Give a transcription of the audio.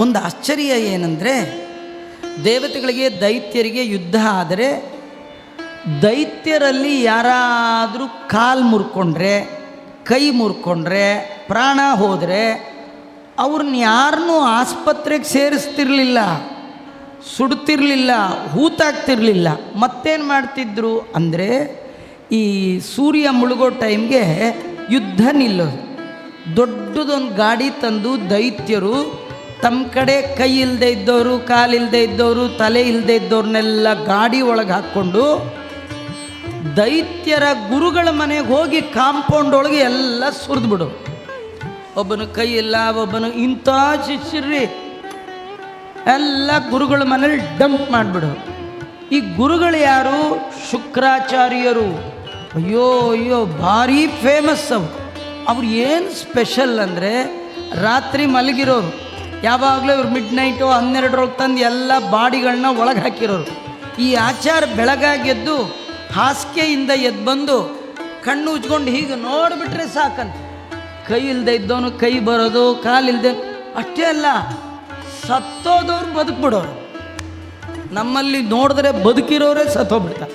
ಒಂದು ಆಶ್ಚರ್ಯ ಏನಂದರೆ, ದೇವತೆಗಳಿಗೆ, ದೈತ್ಯರಿಗೆ ಯುದ್ಧ ಆದರೆ, ದೈತ್ಯರಲ್ಲಿ ಯಾರಾದರೂ ಕಾಲು ಮುರ್ಕೊಂಡ್ರೆ, ಕೈ ಮುರ್ಕೊಂಡ್ರೆ, ಪ್ರಾಣ ಹೋದರೆ, ಅವ್ರನ್ನ ಯಾರನ್ನೂ ಆಸ್ಪತ್ರೆಗೆ ಸೇರಿಸ್ತಿರ್ಲಿಲ್ಲ, ಸುಡ್ತಿರ್ಲಿಲ್ಲ ಹೂತಾಗ್ತಿರ್ಲಿಲ್ಲ ಮತ್ತೇನು ಮಾಡ್ತಿದ್ರು ಅಂದರೆ, ಈ ಸೂರ್ಯ ಮುಳುಗೋ ಟೈಮ್ಗೆ ಯುದ್ಧ ನಿಲ್ಲೋದು. ದೊಡ್ಡದೊಂದು ಗಾಡಿ ತಂದು ದೈತ್ಯರು ತಮ್ಮ ಕಡೆ ಕೈ ಇಲ್ಲದೆ ಇದ್ದವರು ಕಾಲಿಲ್ಲದೆ ಇದ್ದವರು ತಲೆ ಇಲ್ಲದೆ ಇದ್ದವ್ರನ್ನೆಲ್ಲ ಗಾಡಿ ಒಳಗೆ ಹಾಕ್ಕೊಂಡು ದೈತ್ಯರ ಗುರುಗಳ ಮನೆಗೆ ಹೋಗಿ ಕಾಂಪೌಂಡ್ ಒಳಗೆ ಎಲ್ಲ ಸುರಿದ್ಬಿಡು ಒಬ್ಬನ ಕೈ ಇಲ್ಲ, ಒಬ್ಬನು ಇಂಥ ಶಿಷ್ಯರ್ರಿ. ಎಲ್ಲ ಗುರುಗಳ ಮನೇಲಿ ಡಂಪ್ ಮಾಡಿಬಿಡು. ಈ ಗುರುಗಳು ಯಾರು? ಶುಕ್ರಾಚಾರ್ಯರು. ಅಯ್ಯೋ ಅಯ್ಯೋ, ಭಾರಿ ಫೇಮಸ್ ಅವು. ಅವ್ರು ಏನು ಸ್ಪೆಷಲ್ ಅಂದರೆ ರಾತ್ರಿ ಮಲಗಿರೋರು. ಯಾವಾಗಲೂ ಇವ್ರು ಮಿಡ್ ನೈಟು ಹನ್ನೆರಡರೊಳಗೆ ತಂದು ಎಲ್ಲ ಬಾಡಿಗಳನ್ನ ಒಳಗೆ ಹಾಕಿರೋರು. ಈ ಆಚಾರ ಬೆಳಗಾಗೆದ್ದು ಹಾಸಿಗೆಯಿಂದ ಎದ್ದು ಬಂದು ಕಣ್ಣು ಉಜ್ಕೊಂಡು ಹೀಗೆ ನೋಡಿಬಿಟ್ರೆ ಸಾಕಂತ ಕೈ ಇಲ್ಲದೆ ಇದ್ದವನು ಕೈ ಬರೋದು ಕಾಲಿಲ್ಲದೆ ಅಷ್ಟೇ ಅಲ್ಲ, ಸತ್ತೋದವ್ರು ಬದುಕ್ಬಿಡೋರು. ನಮ್ಮಲ್ಲಿ ನೋಡಿದ್ರೆ ಬದುಕಿರೋರೇ ಸತ್ತೋಗ್ಬಿಡ್ತಾರೆ.